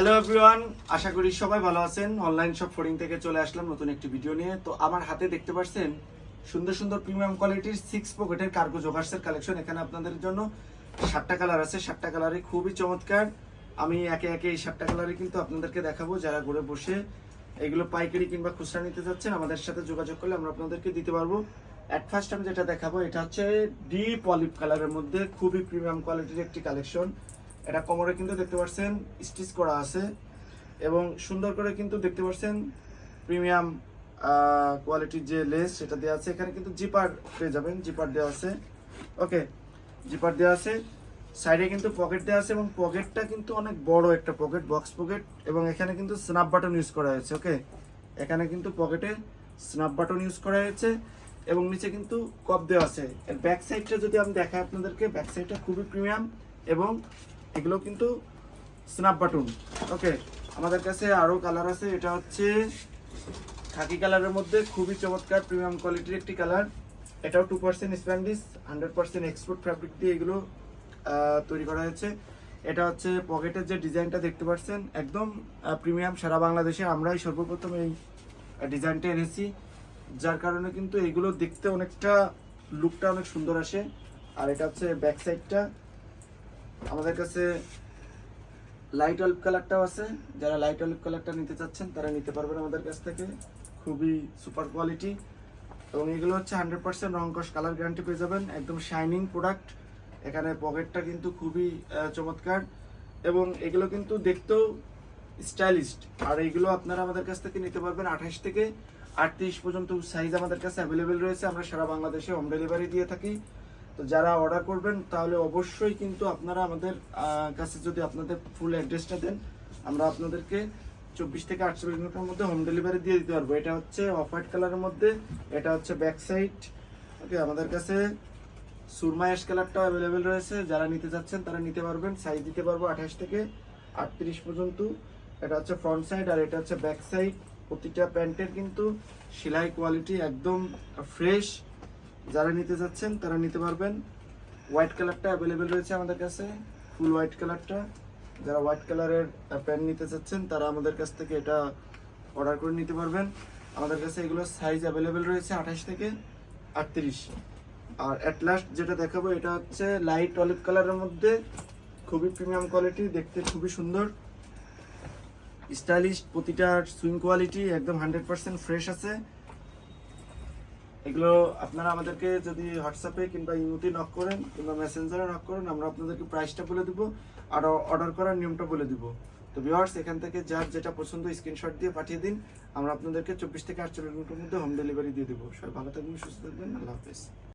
Hello everyone আশা করি সবাই ভালো আছেন। অনলাইন শপ ফোরিং থেকে চলে আসলাম নতুন একটি ভিডিও নিয়ে। তো আমার হাতে দেখতে পাচ্ছেন সুন্দর সুন্দর প্রিমিয়াম কোয়ালিটির সিক্স পকেটের কার্গো জোগার্সের কালেকশন এখানে আপনাদের জন্য সাতটা কালার আছে। সাতটা কালারে খুবই চমৎকার। আমি একে একে এই সাতটা কালারে কিন্তু আপনাদেরকে দেখাবো। যারা ঘুরে বসে এগুলো পাইকারি কিংবা খুচরা নিতে চাচ্ছেন আমাদের সাথে যোগাযোগ করলে আমরা আপনাদেরকে দিতে পারব। অ্যাট ফার্স্ট আমি যেটা দেখাবো, এটা হচ্ছে ডিপ অলিভ কালারের মধ্যে খুবই প্রিমিয়াম কোয়ালিটির একটি কালেকশন এটা কোমরে কিন্তু দেখতে পাচ্ছেন, স্টিচ করা আছে এবং সুন্দর করে কিন্তু দেখতে পাচ্ছেন প্রিমিয়াম কোয়ালিটির যে লেস সেটা দেওয়া আছে। এখানে কিন্তু জিপার পেয়ে যাবেন, জিপার দেওয়া আছে। ওকে জিপার দেওয়া আছে। সাইডে কিন্তু পকেট দেওয়া আছে এবং পকেটটা কিন্তু অনেক বড় একটা পকেট বক্স পকেট এবং এখানে কিন্তু স্ন্যাপ বাটন ইউজ করা হয়েছে। ওকে এখানে কিন্তু পকেটে স্ন্যাপ বাটন ইউজ করা হয়েছে এবং নিচে কিন্তু কপ দেওয়া আছে। এর ব্যাক সাইডটা যদি আমি দেখাই আপনাদেরকে ব্যাক সাইডটা খুবই প্রিমিয়াম এবং এগুলো কিন্তু স্ন্যাপ বাটন ওকে আমাদের কাছে আরও কালার আছে, এটা হচ্ছে খাকি কালারের মধ্যে খুবই চমৎকার প্রিমিয়াম কোয়ালিটির একটি কালার এটাও two percent spandex hundred percent export fabric দিয়ে এগুলো তৈরি করা হয়েছে। এটা হচ্ছে পকেটের যে ডিজাইনটা দেখতে পাচ্ছেন, একদম প্রিমিয়াম সারা বাংলাদেশে আমরাই সর্বপ্রথম এই ডিজাইনটা এনেছি। যার কারণে কিন্তু এগুলো দেখতে অনেকটা লুকটা অনেক সুন্দর আসে। আর এটা হচ্ছে ব্যাক সাইডটা আমাদের কাছে লাইট অলিভ কালারটাও আছে। যারা লাইট অলিভ কালারটা নিতে চাচ্ছেন, তারা নিতে পারবেন আমাদের কাছ থেকে। খুবই সুপার কোয়ালিটি এবং এগুলো হচ্ছে হান্ড্রেড পার্সেন্ট রংকশ কালার গ্যারান্টি পেয়ে যাবেন। একদম শাইনিং প্রোডাক্ট এখানে পকেটটা কিন্তু খুবই চমৎকার। এবং এগুলো কিন্তু দেখতেও স্টাইলিস্ট আর এইগুলো আপনারা আমাদের কাছ থেকে নিতে পারবেন আঠাশ থেকে আটত্রিশ পর্যন্ত সাইজ আমাদের কাছে অ্যাভেলেবেল রয়েছে। আমরা সারা বাংলাদেশে হোম ডেলিভারি দিয়ে থাকি। তো যারা অর্ডার করবেন, তাহলে অবশ্যই কিন্তু আপনারা আমাদের কাছে যদি আপনাদের ফুল অ্যাড্রেসটা দেন, আমরা আপনাদেরকে চব্বিশ থেকে আটচল্লিশ মিনিটের মধ্যে হোম ডেলিভারি দিয়ে দিতে পারব। এটা হচ্ছে অফ হোয়াইট কালারের মধ্যে, এটা হচ্ছে ব্যাক সাইড ওকে আমাদের কাছে সুরমা অ্যাশ কালারটাও অ্যাভেলেবেল রয়েছে। যারা নিতে চাচ্ছেন, তারা নিতে পারবেন। সাইজ দিতে পারব আঠাশ থেকে আটত্রিশ পর্যন্ত। এটা হচ্ছে ফ্রন্ট সাইড আর এটা হচ্ছে ব্যাক সাইড প্রতিটা প্যান্টের কিন্তু সেলাই কোয়ালিটি একদম ফ্রেশ যারা নিতে চাচ্ছেন তারা নিতে পারবেন। হোয়াইট কালারটা অ্যাভেলেবেল রয়েছে আমাদের কাছে। ফুল হোয়াইট কালারটা যারা হোয়াইট কালারের প্যান্ট নিতে চাচ্ছেন, তারা আমাদের কাছ থেকে এটা অর্ডার করে নিতে পারবেন। আমাদের কাছে এগুলো সাইজ অ্যাভেলেবেল রয়েছে আঠাশ থেকে আটত্রিশ। আর অ্যাট লাস্ট যেটা দেখাবো, এটা হচ্ছে লাইট অলিভ কালারের মধ্যে। খুবই প্রিমিয়াম কোয়ালিটি দেখতে খুবই সুন্দর। স্টাইলিশ প্রতিটা সুইং কোয়ালিটি একদম হান্ড্রেড পার্সেন্ট ফ্রেশ আছে। এগুলো আপনারা আমাদেরকে যদি হোয়াটসঅ্যাপে কিংবা ইমোতে নক করেন কিংবা মেসেঞ্জারে নক করেন, আমরা আপনাদেরকে প্রাইসটা বলে দিব আর অর্ডার করার নিয়মটা বলে দিব। তো ভিওয়ার্স এখান থেকে যার যেটা পছন্দ স্ক্রিনশট দিয়ে পাঠিয়ে দিন, আমরা আপনাদেরকে চব্বিশ থেকে আটচল্লিশ মিনিটের মধ্যে হোম ডেলিভারি দিয়ে দেবো। সবাই ভালো থাকবেন, সুস্থ থাকবেন, আল্লাহ হাফেজ।